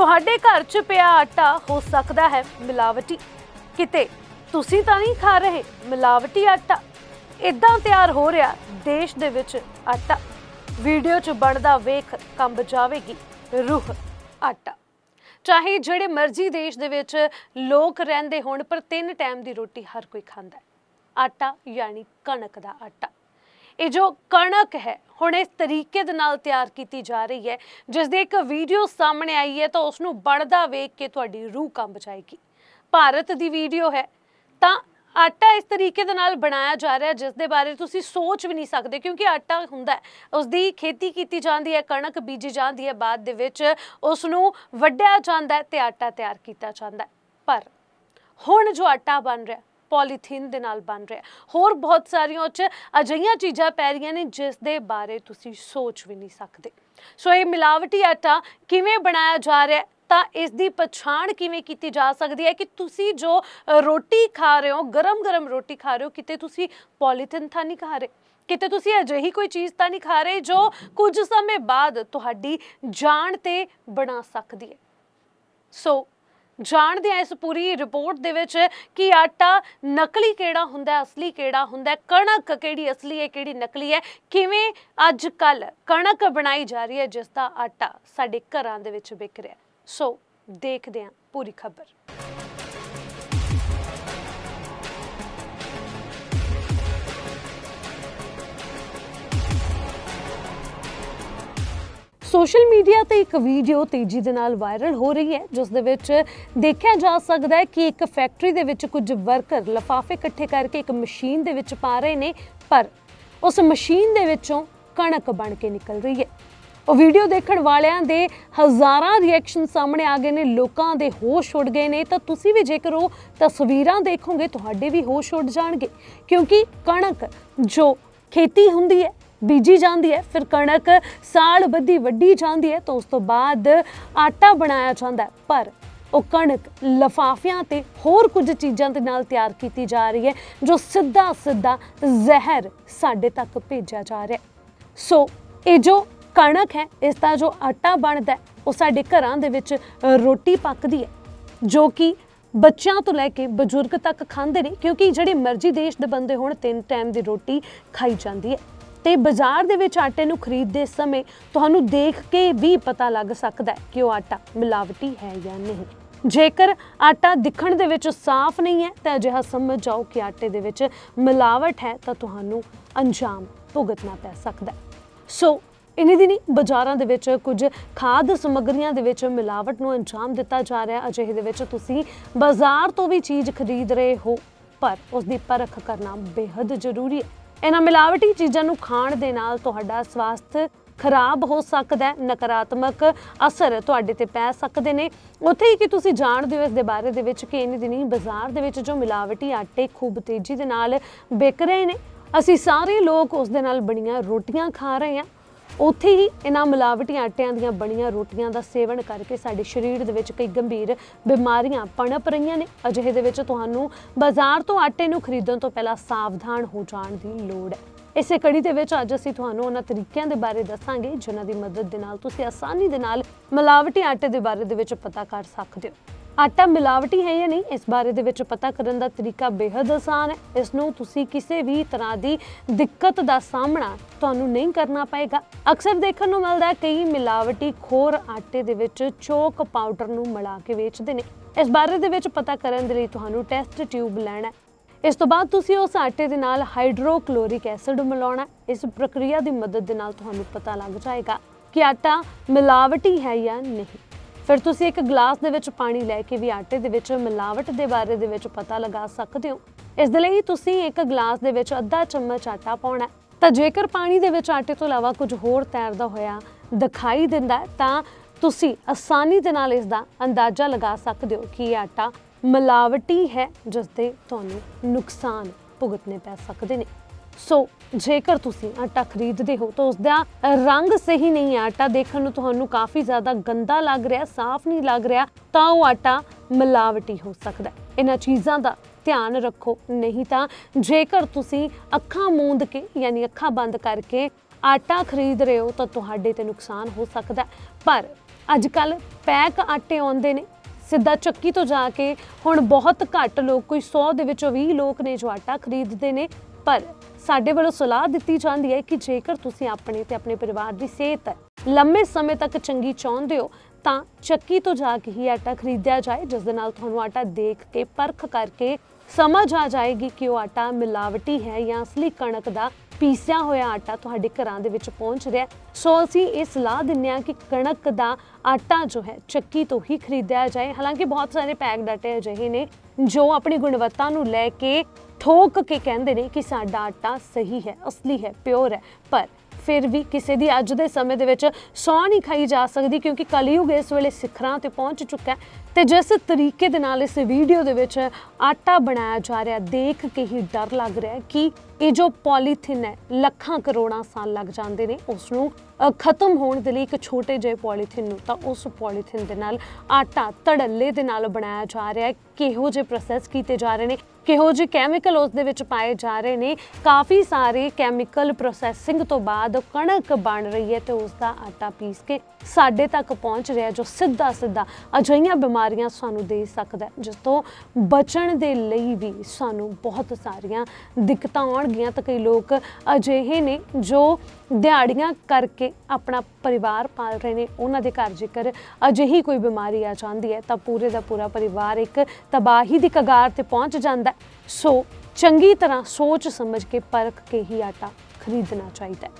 ਤੁਹਾਡੇ ਘਰ 'ਚ ਪਿਆ ਆਟਾ ਹੋ ਸਕਦਾ ਹੈ ਮਿਲਾਵਟੀ। ਕਿਤੇ ਤੁਸੀਂ ਤਾਂ ਨਹੀਂ ਖਾ ਰਹੇ ਮਿਲਾਵਟੀ ਆਟਾ। ਇਦਾਂ ਤਿਆਰ ਹੋ ਰਿਹਾ ਦੇਸ਼ ਦੇ ਵਿੱਚ ਆਟਾ। ਵੀਡੀਓ 'ਚ ਬਣਦਾ ਵੇਖ ਕੰਬ ਜਾਵੇਗੀ ਰੂਹ ਆਟਾ। ਚਾਹੇ ਜਿਹੜੇ ਮਰਜ਼ੀ ਦੇਸ਼ ਦੇ ਵਿੱਚ ਲੋਕ ਰਹਿੰਦੇ ਹੋਣ, ਪਰ ਤਿੰਨ ਟਾਈਮ ਦੀ ਰੋਟੀ ਹਰ ਕੋਈ ਖਾਂਦਾ ਆਟਾ ਯਾਨੀ ਕਣਕ ਦਾ ਆਟਾ। ਇਹ ਜੋ ਕਣਕ ਹੈ, ਹੁਣ ਇਸ ਤਰੀਕੇ ਦੇ ਨਾਲ ਤਿਆਰ ਕੀਤੀ ਜਾ ਰਹੀ ਹੈ ਜਿਸ ਦੀ ਇੱਕ ਵੀਡੀਓ ਸਾਹਮਣੇ ਆਈ ਹੈ, ਤਾਂ ਉਸ ਨੂੰ ਬਣਦਾ ਵੇਖ ਕੇ ਤੁਹਾਡੀ ਰੂਹ ਕੰਬ ਜਾਏਗੀ। ਭਾਰਤ ਦੀ ਵੀਡੀਓ ਹੈ, ਤਾਂ ਆਟਾ ਇਸ ਤਰੀਕੇ ਦੇ ਨਾਲ ਬਣਾਇਆ ਜਾ ਰਿਹਾ ਜਿਸ ਦੇ ਬਾਰੇ ਤੁਸੀਂ ਸੋਚ ਵੀ ਨਹੀਂ ਸਕਦੇ, ਕਿਉਂਕਿ ਆਟਾ ਹੁੰਦਾ ਹੈ ਉਸ ਦੀ ਖੇਤੀ ਕੀਤੀ ਜਾਂਦੀ ਹੈ, ਕਣਕ ਬੀਜੀ ਜਾਂਦੀ ਹੈ, ਬਾਅਦ ਦੇ ਵਿੱਚ ਉਸ ਨੂੰ ਵੱਢਿਆ ਜਾਂਦਾ ਹੈ ਤੇ ਆਟਾ ਤਿਆਰ ਕੀਤਾ ਜਾਂਦਾ ਹੈ। ਪਰ ਹੁਣ ਜੋ ਆਟਾ ਬਣ ਰਿਹਾ ਪੋਲੀਥੀਨ ਦੇ ਨਾਲ ਬਣ ਰਿਹਾ ਹੋਰ ਬਹੁਤ ਸਾਰੀਆਂ ਉੱਚ 'ਚ ਅਜਿਹੀਆਂ ਚੀਜ਼ਾਂ ਪੈ ਰਹੀਆਂ ਨੇ ਜਿਸ ਦੇ ਬਾਰੇ ਤੁਸੀਂ ਸੋਚ ਵੀ ਨਹੀਂ ਸਕਦੇ। ਸੋ ਇਹ ਮਿਲਾਵਟੀ ਆਟਾ ਕਿਵੇਂ ਬਣਾਇਆ ਜਾ ਰਿਹਾ ਤਾਂ ਇਸ ਦੀ ਪਛਾਣ ਕਿਵੇਂ ਕੀਤੀ ਜਾ ਸਕਦੀ ਹੈ ਕਿ ਤੁਸੀਂ ਜੋ ਰੋਟੀ ਖਾ ਰਹੇ ਹੋ, ਗਰਮ-ਗਰਮ ਰੋਟੀ ਖਾ ਰਹੇ ਹੋ, ਕਿਤੇ ਤੁਸੀਂ ਪੋਲੀਥੀਨ ਤਾਂ ਨਹੀਂ ਖਾ ਰਹੇ? ਕਿਤੇ ਤੁਸੀਂ ਅਜਿਹੀ ਕੋਈ ਚੀਜ਼ ਤਾਂ ਨਹੀਂ ਖਾ ਰਹੇ ਜੋ ਕੁਝ ਸਮੇਂ ਬਾਅਦ ਤੁਹਾਡੀ ਜਾਨ ਤੇ ਬਣਾ ਸਕਦੀ ਹੈ। ਸੋ ਜਾਣਦੇ ਆ ਇਸ ਪੂਰੀ ਰਿਪੋਰਟ ਦੇ ਵਿੱਚ ਕਿ ਆਟਾ ਨਕਲੀ ਕਿਹੜਾ ਹੁੰਦਾ, ਅਸਲੀ ਕਿਹੜਾ ਹੁੰਦਾ, ਕਣਕ ਕਿਹੜੀ ਅਸਲੀ ਹੈ, ਕਿਹੜੀ ਨਕਲੀ ਹੈ, ਕਿਵੇਂ ਅੱਜ ਕੱਲ ਕਣਕ ਬਣਾਈ ਜਾ ਰਹੀ ਹੈ, ਜਿਸ ਦਾ ਆਟਾ ਸਾਡੇ ਘਰਾਂ ਦੇ ਵਿੱਚ ਵਿਕ ਰਿਹਾ ਸੋ ਦੇਖਦੇ ਹਾਂ ਪੂਰੀ ਖਬਰ। ਸੋਸ਼ਲ ਮੀਡੀਆ ਤੇ ਇੱਕ ਵੀਡੀਓ ਤੇਜ਼ੀ ਦੇ ਨਾਲ ਵਾਇਰਲ ਹੋ ਰਹੀ ਹੈ, ਜਿਸ ਦੇ ਵਿੱਚ ਦੇਖਿਆ ਜਾ ਸਕਦਾ ਹੈ ਕਿ ਇੱਕ ਫੈਕਟਰੀ ਦੇ ਵਿੱਚ ਕੁਝ ਵਰਕਰ ਲਫਾਫੇ ਇਕੱਠੇ ਕਰਕੇ ਇੱਕ ਮਸ਼ੀਨ ਦੇ ਵਿੱਚ ਪਾ ਰਹੇ ਨੇ, ਪਰ ਉਸ ਮਸ਼ੀਨ ਦੇ ਵਿੱਚੋਂ ਕਣਕ ਬਣ ਕੇ ਨਿਕਲ ਰਹੀ ਹੈ। ਉਹ ਵੀਡੀਓ ਦੇਖਣ ਵਾਲਿਆਂ ਦੇ ਹਜ਼ਾਰਾਂ ਰਿਐਕਸ਼ਨ ਸਾਹਮਣੇ ਆ ਗਏ ਨੇ, ਲੋਕਾਂ ਦੇ ਹੋਸ਼ ਉੱਡ ਗਏ ਨੇ। ਤਾਂ ਤੁਸੀਂ ਵੀ ਜੇਕਰ ਉਹ ਤਸਵੀਰਾਂ ਦੇਖੋਗੇ, ਤੁਹਾਡੇ ਵੀ ਹੋਸ਼ ਉੱਡ ਜਾਣਗੇ, ਕਿਉਂਕਿ ਕਣਕ ਜੋ ਖੇਤੀ ਹੁੰਦੀ ਹੈ ਬੀਜੀ ਜਾਂਦੀ ਹੈ, ਫਿਰ ਕਣਕ ਸਾਲ ਬੱਧੀ ਵੱਢੀ ਜਾਂਦੀ ਹੈ ਤਾਂ ਉਸ ਤੋਂ ਬਾਅਦ ਆਟਾ ਬਣਾਇਆ ਜਾਂਦਾ ਹੈ। ਪਰ ਉਹ ਕਣਕ ਲਫਾਫਿਆਂ ਤੇ ਹੋਰ ਕੁਝ ਚੀਜ਼ਾਂ ਦੇ ਨਾਲ ਤਿਆਰ ਕੀਤੀ ਜਾ ਰਹੀ ਹੈ, ਜੋ ਸਿੱਧਾ ਸਿੱਧਾ ਜ਼ਹਿਰ ਸਾਡੇ ਤੱਕ ਭੇਜਿਆ ਜਾ ਰਿਹਾ ਹੈ। ਸੋ ਇਹ ਜੋ ਕਣਕ ਹੈ, ਇਸ ਦਾ ਜੋ ਆਟਾ ਬਣਦਾ ਉਹ ਸਾਡੇ ਘਰਾਂ ਦੇ ਵਿੱਚ ਰੋਟੀ ਪੱਕਦੀ ਹੈ, ਜੋ ਕਿ ਬੱਚਿਆਂ ਤੋਂ ਲੈ ਕੇ ਬਜ਼ੁਰਗ ਤੱਕ ਖਾਂਦੇ ਨੇ, ਕਿਉਂਕਿ ਜਿਹੜੇ ਮਰਜ਼ੀ ਦੇਸ਼ ਦੇ ਬੰਦੇ ਹੋਣ, ਤਿੰਨ ਟਾਈਮ ਦੀ ਰੋਟੀ ਖਾਈ ਜਾਂਦੀ ਹੈ। ਤੇ ਬਾਜ਼ਾਰ ਦੇ ਵਿੱਚ ਆਟੇ ਨੂੰ ਖਰੀਦਦੇ ਸਮੇਂ ਤੁਹਾਨੂੰ ਦੇਖ ਕੇ ਵੀ ਪਤਾ ਲੱਗ ਸਕਦਾ ਹੈ ਕਿ ਉਹ ਆਟਾ ਮਿਲਾਵਟੀ ਹੈ ਜਾਂ ਨਹੀਂ। ਜੇਕਰ ਆਟਾ ਦਿਖਣ ਦੇ ਵਿੱਚ ਸਾਫ਼ ਨਹੀਂ ਹੈ ਤਾਂ ਅਜਿਹਾ ਸਮਝ ਜਾਓ ਕਿ ਆਟੇ ਦੇ ਵਿੱਚ ਮਿਲਾਵਟ ਹੈ ਤਾਂ ਤੁਹਾਨੂੰ ਅੰਜਾਮ ਭੁਗਤਣਾ ਪੈ ਸਕਦਾ ਹੈ। ਸੋ, ਇਨੀ ਦਿਨੀ ਬਾਜ਼ਾਰਾਂ ਦੇ ਵਿੱਚ ਕੁਝ ਖਾਦ ਸਮੱਗਰੀਆਂ ਦੇ ਵਿੱਚ ਮਿਲਾਵਟ ਨੂੰ ਅੰਜਾਮ ਦਿੱਤਾ ਜਾ ਰਿਹਾ ਅਜਿਹੇ ਦੇ ਵਿੱਚ ਤੁਸੀਂ ਬਾਜ਼ਾਰ ਤੋਂ ਵੀ ਚੀਜ਼ ਖਰੀਦ ਰਹੇ ਹੋ, ਪਰ ਉਸ ਦੀ ਪਰਖ ਕਰਨਾ ਬੇहद ਜ਼ਰੂਰੀ ਹੈ। ਇਹਨਾਂ ਮਿਲਾਵਟੀ ਚੀਜ਼ਾਂ ਨੂੰ ਖਾਣ ਦੇ ਨਾਲ ਤੁਹਾਡਾ ਸਵਾਸਥ ਖਰਾਬ ਹੋ ਸਕਦਾ ਹੈ, ਨਕਾਰਾਤਮਕ ਅਸਰ ਤੁਹਾਡੇ ਤੇ ਪੈ ਸਕਦੇ ਨੇ। ਉੱਥੇ ਹੀ ਕਿ ਤੁਸੀਂ ਜਾਣਦੇ ਹੋ ਇਸ ਦੇ ਬਾਰੇ ਦੇ ਵਿੱਚ ਕਿ ਇਨੀ ਦਿਨੀ ਬਾਜ਼ਾਰ ਦੇ ਵਿੱਚ ਜੋ ਮਿਲਾਵਟੀ ਆਟੇ ਖੂਬ ਤੇਜ਼ੀ ਦੇ ਨਾਲ ਵਿਕ ਰਹੇ ਨੇ। ਅਸੀਂ ਸਾਰੇ ਲੋਕ ਉਸ ਦੇ ਨਾਲ ਬਣੀਆਂ ਰੋਟੀਆਂ ਖਾ ਰਹੇ ਹਾਂ। ਉੱਥੇ ਹੀ ਇਹਨਾਂ ਮਿਲਾਵਟੀ ਆਟਿਆਂ ਦੀਆਂ ਬਣੀਆਂ ਰੋਟੀਆਂ ਦਾ ਸੇਵਨ ਕਰਕੇ ਸਾਡੇ ਸਰੀਰ ਦੇ ਵਿੱਚ ਕਈ ਗੰਭੀਰ ਬਿਮਾਰੀਆਂ ਪਣਪ ਰਹੀਆਂ ਨੇ। ਅਜਿਹੇ ਦੇ ਵਿੱਚ ਤੁਹਾਨੂੰ ਬਾਜ਼ਾਰ ਤੋਂ ਆਟੇ ਨੂੰ ਖਰੀਦਣ ਤੋਂ ਪਹਿਲਾਂ ਸਾਵਧਾਨ ਹੋ ਜਾਣ ਦੀ ਲੋੜ ਹੈ। ਇਸੇ ਕੜੀ ਦੇ ਵਿੱਚ ਅੱਜ ਅਸੀਂ ਤੁਹਾਨੂੰ ਉਹਨਾਂ ਤਰੀਕਿਆਂ ਦੇ ਬਾਰੇ ਦੱਸਾਂਗੇ, ਜਿਨ੍ਹਾਂ ਦੀ ਮਦਦ ਦੇ ਨਾਲ ਤੁਸੀਂ ਆਸਾਨੀ ਦੇ ਨਾਲ ਮਿਲਾਵਟੀ ਆਟੇ ਦੇ ਬਾਰੇ ਦੇ ਵਿੱਚ ਪਤਾ ਕਰ ਸਕਦੇ ਹੋ। ਆਟਾ ਮਿਲਾਵਟੀ ਹੈ ਜਾਂ ਨਹੀਂ, ਇਸ ਬਾਰੇ ਦੇ ਵਿੱਚ ਪਤਾ ਕਰਨ ਦਾ ਤਰੀਕਾ ਬੇहद ਆਸਾਨ ਹੈ। ਇਸ ਨੂੰ ਤੁਸੀਂ ਕਿਸੇ ਵੀ ਤਰ੍ਹਾਂ ਦੀ ਦਿੱਕਤ ਦਾ ਸਾਹਮਣਾ ਤੁਹਾਨੂੰ ਨਹੀਂ ਕਰਨਾ ਪਏਗਾ। ਅਕਸਰ ਦੇਖਣ ਨੂੰ ਮਿਲਦਾ ਹੈ, ਕਈ ਮਿਲਾਵਟੀ ਖੋਰ ਆਟੇ ਦੇ ਵਿੱਚ ਚੋਕ ਪਾਊਡਰ ਨੂੰ ਮਿਲਾ ਕੇ ਵੇਚਦੇ ਨੇ। ਇਸ ਬਾਰੇ ਦੇ ਵਿੱਚ ਪਤਾ ਕਰਨ ਦੇ ਲਈ ਤੁਹਾਨੂੰ ਟੈਸਟ ਟਿਊਬ ਲੈਣਾ ਇਸ ਤੋਂ ਬਾਅਦ ਤੁਸੀਂ ਉਸ ਆਟੇ ਦੇ ਨਾਲ ਹਾਈਡਰੋਕਲੋਰਿਕ ਐਸਿਡ ਮਿਲਾਉਣਾ ਇਸ ਪ੍ਰਕਿਰਿਆ ਦੀ ਮਦਦ ਦੇ ਨਾਲ ਤੁਹਾਨੂੰ ਪਤਾ ਲੱਗ ਜਾਏਗਾ ਕਿ ਆਟਾ ਮਿਲਾਵਟੀ ਹੈ ਜਾਂ ਨਹੀਂ। ਫਿਰ ਤੁਸੀਂ ਇੱਕ ਗਲਾਸ ਦੇ ਵਿੱਚ ਪਾਣੀ ਲੈ ਕੇ ਵੀ ਆਟੇ ਦੇ ਵਿੱਚ ਮਿਲਾਵਟ ਦੇ ਬਾਰੇ ਦੇ ਵਿੱਚ ਪਤਾ ਲਗਾ ਸਕਦੇ ਹੋ। ਇਸ ਦੇ ਲਈ ਤੁਸੀਂ ਇੱਕ ਗਲਾਸ ਦੇ ਵਿੱਚ ਅੱਧਾ ਚਮਚ ਆਟਾ ਪਾਉਣਾ ਤਾਂ ਜੇਕਰ ਪਾਣੀ ਦੇ ਵਿੱਚ ਆਟੇ ਤੋਂ ਇਲਾਵਾ ਕੁਝ ਹੋਰ ਤੈਰਦਾ ਹੋਇਆ ਦਿਖਾਈ ਦਿੰਦਾ ਤਾਂ ਤੁਸੀਂ ਆਸਾਨੀ ਦੇ ਨਾਲ ਇਸ ਦਾ ਅੰਦਾਜ਼ਾ ਲਗਾ ਸਕਦੇ ਹੋ ਕਿ ਇਹ ਆਟਾ ਮਿਲਾਵਟੀ ਹੈ, ਜਿਸ ਦੇ ਤੁਹਾਨੂੰ ਨੁਕਸਾਨ ਭੁਗਤਨੇ ਪੈ ਸਕਦੇ ਨੇ। ਸੋ ਜੇਕਰ ਤੁਸੀਂ ਆਟਾ ਖਰੀਦਦੇ ਹੋ, ਤਾਂ ਉਸ ਦਾ ਰੰਗ ਸਹੀ ਨਹੀਂ ਹੈ। ਆਟਾ ਦੇਖਣ ਨੂੰ ਤੁਹਾਨੂੰ ਕਾਫੀ ਜ਼ਿਆਦਾ ਗੰਦਾ ਲੱਗ ਰਿਹਾ, ਸਾਫ਼ ਨਹੀਂ ਲੱਗ ਰਿਹਾ, ਤਾਂ ਉਹ ਆਟਾ ਮਿਲਾਵਟੀ ਹੋ ਸਕਦਾ ਹੈ। ਇਹਨਾਂ ਚੀਜ਼ਾਂ ਦਾ ਧਿਆਨ ਰੱਖੋ। ਨਹੀਂ ਤਾਂ ਜੇਕਰ ਤੁਸੀਂ ਅੱਖਾਂ ਮੂੰਦ ਕੇ, ਯਾਨੀ ਅੱਖਾਂ ਬੰਦ ਕਰਕੇ ਆਟਾ ਖਰੀਦ ਰਹੇ ਹੋ, ਤਾਂ ਤੁਹਾਡੇ ਤੇ ਨੁਕਸਾਨ ਹੋ ਸਕਦਾ ਪਰ ਅੱਜ ਕੱਲ ਪੈਕ ਆਟੇ ਆਉਂਦੇ ਨੇ। ਸਿੱਧਾ ਚੱਕੀ ਤੋਂ ਜਾ ਕੇ ਹੁਣ ਬਹੁਤ ਘੱਟ ਲੋਕ, ਕੋਈ 100 ਦੇ ਵਿੱਚੋਂ 20 ਲੋਕ ਨੇ ਜੋ ਆਟਾ ਖਰੀਦਦੇ ਨੇ। ਪਰ ਸਾਡੇ ਵੱਲੋਂ ਸਲਾਹ ਦਿੱਤੀ ਜਾਂਦੀ ਹੈ ਕਿ ਜੇਕਰ ਤੁਸੀਂ ਆਪਣੇ ਤੇ ਆਪਣੇ ਪਰਿਵਾਰ ਦੀ ਸਿਹਤ ਲੰਮੇ ਸਮੇਂ ਤੱਕ ਚੰਗੀ ਚਾਹੁੰਦੇ ਹੋ, ਤਾਂ ਚੱਕੀ ਤੋਂ ਜਾ ਕੇ ਹੀ ਆਟਾ ਖਰੀਦਿਆ ਜਾਏ, ਜਿਸ ਦੇ ਨਾਲ ਤੁਹਾਨੂੰ ਆਟਾ ਦੇਖ ਕੇ ਪਰਖ ਕਰਕੇ ਸਮਝ ਆ ਜਾਏਗੀ ਕਿ ਉਹ ਆਟਾ ਮਿਲਾਵਟੀ ਹੈ ਜਾਂ ਅਸਲੀ ਕਣਕ ਦਾ ਪੀਸਿਆ ਹੋਇਆ ਆਟਾ ਤੁਹਾਡੇ ਘਰਾਂ ਦੇ ਵਿੱਚ ਪਹੁੰਚ ਰਿਹਾ ਸੋ ਅਸੀਂ ਇਹ ਸਲਾਹ ਦਿੰਦੇ ਹਾਂ ਕਿ ਕਣਕ ਦਾ ਆਟਾ ਜੋ ਹੈ, ਚੱਕੀ ਤੋਂ ਹੀ ਖਰੀਦਿਆ ਜਾਏ। ਹਾਲਾਂਕਿ ਬਹੁਤ ਸਾਰੇ ਪੈਕਡ ਆਟੇ ਅਜਿਹੇ ਨੇ ਜੋ ਆਪਣੀ ਗੁਣਵੱਤਾ ਨੂੰ ਲੈ ਕੇ ਠੋਕ ਕੇ ਕਹਿੰਦੇ ਨੇ ਕਿ ਸਾਡਾ ਆਟਾ ਸਹੀ ਹੈ, ਅਸਲੀ ਹੈ, ਪਿਓਰ ਹੈ। ਪਰ ਫਿਰ ਵੀ ਕਿਸੇ ਦੀ ਅੱਜ ਦੇ ਸਮੇਂ ਦੇ ਵਿੱਚ ਸੌ ਨਹੀਂ ਖਾਈ ਜਾ ਸਕਦੀ ਕਿਉਂਕਿ ਕਲਯੁਗ ਇਸ ਵੇਲੇ ਸਿਖਰਾਂ ਤੇ ਪਹੁੰਚ ਚੁੱਕਾ ਹੈ। ਤੇ ਜਿਸ ਤਰੀਕੇ ਦੇ ਨਾਲ ਇਸ ਵੀਡੀਓ ਦੇ ਵਿੱਚ ਆਟਾ ਬਣਾਇਆ ਜਾ ਰਿਹਾ ਦੇਖ ਕੇ ਹੀ ਡਰ ਲੱਗ ਰਿਹਾ ਕਿ ਇਹ ਜੋ ਪੋਲੀਥਿਨ ਹੈ, ਲੱਖਾਂ ਕਰੋੜਾਂ ਸਾਲ ਲੱਗ ਜਾਂਦੇ ਨੇ ਉਸ ਨੂੰ ਖਤਮ ਹੋਣ ਦੇ ਲਈ ਇੱਕ ਛੋਟੇ ਜਿਹੇ ਪੋਲੀਥਿਨ ਨੂੰ ਤਾਂ ਉਸ ਪੋਲੀਥਿਨ ਦੇ ਨਾਲ ਆਟਾ ਧੜੱਲੇ ਦੇ ਨਾਲ ਬਣਾਇਆ ਜਾ ਰਿਹਾ ਹੈ। ਕਿਹੋ ਜਿਹੇ ਪ੍ਰੋਸੈਸ ਕੀਤੇ ਜਾ ਰਹੇ ਨੇ, ਕਿਹੋ ਜਿਹੇ ਕੈਮੀਕਲ ਉਸ ਦੇ ਵਿੱਚ ਪਾਏ ਜਾ ਰਹੇ ਨੇ, ਕਾਫੀ ਸਾਰੇ ਕੈਮੀਕਲ ਪ੍ਰੋਸੈਸਿੰਗ ਤੋਂ ਬਾਅਦ ਕਣਕ ਬਣ ਰਹੀ ਹੈ ਤੇ ਉਸ ਦਾ ਆਟਾ ਪੀਸ ਕੇ ਸਾਡੇ ਤੱਕ ਪਹੁੰਚ ਰਿਹਾ ਜੋ ਸਿੱਧਾ ਸਿੱਧਾ ਅਜਿਹੀਆਂ ਬਿਮਾਰੀਆਂ ਸਾਨੂੰ ਦੇ ਸਕਦਾ ਜਿਸ ਤੋਂ ਬਚਣ ਦੇ ਲਈ ਵੀ ਸਾਨੂੰ ਬਹੁਤ ਸਾਰੀਆਂ ਦਿੱਕਤਾਂ ਆਉਣਗੀਆਂ ਤਾਂ ਕਈ ਲੋਕ ਅਜਿਹੇ ਨੇ ਜੋ ਦਿਹਾੜੀਆਂ ਕਰਕੇ ਆਪਣਾ ਪਰਿਵਾਰ ਪਾਲ ਰਹੇ ਨੇ, ਉਹਨਾਂ ਦੇ ਘਰ ਜੇਕਰ ਅਜਿਹੀ ਕੋਈ ਬਿਮਾਰੀ ਆ ਜਾਂਦੀ ਹੈ, ਤਾਂ ਪੂਰੇ ਦਾ ਪੂਰਾ ਪਰਿਵਾਰ ਇੱਕ ਤਬਾਹੀ ਦੀ ਕਗਾਰ ਤੇ ਪਹੁੰਚ ਜਾਂਦਾ ਸੋ ਚੰਗੀ ਤਰ੍ਹਾਂ ਸੋਚ ਸਮਝ ਕੇ ਪਰਖ ਕੇ ਹੀ ਆਟਾ ਖਰੀਦਣਾ ਚਾਹੀਦਾ ਹੈ।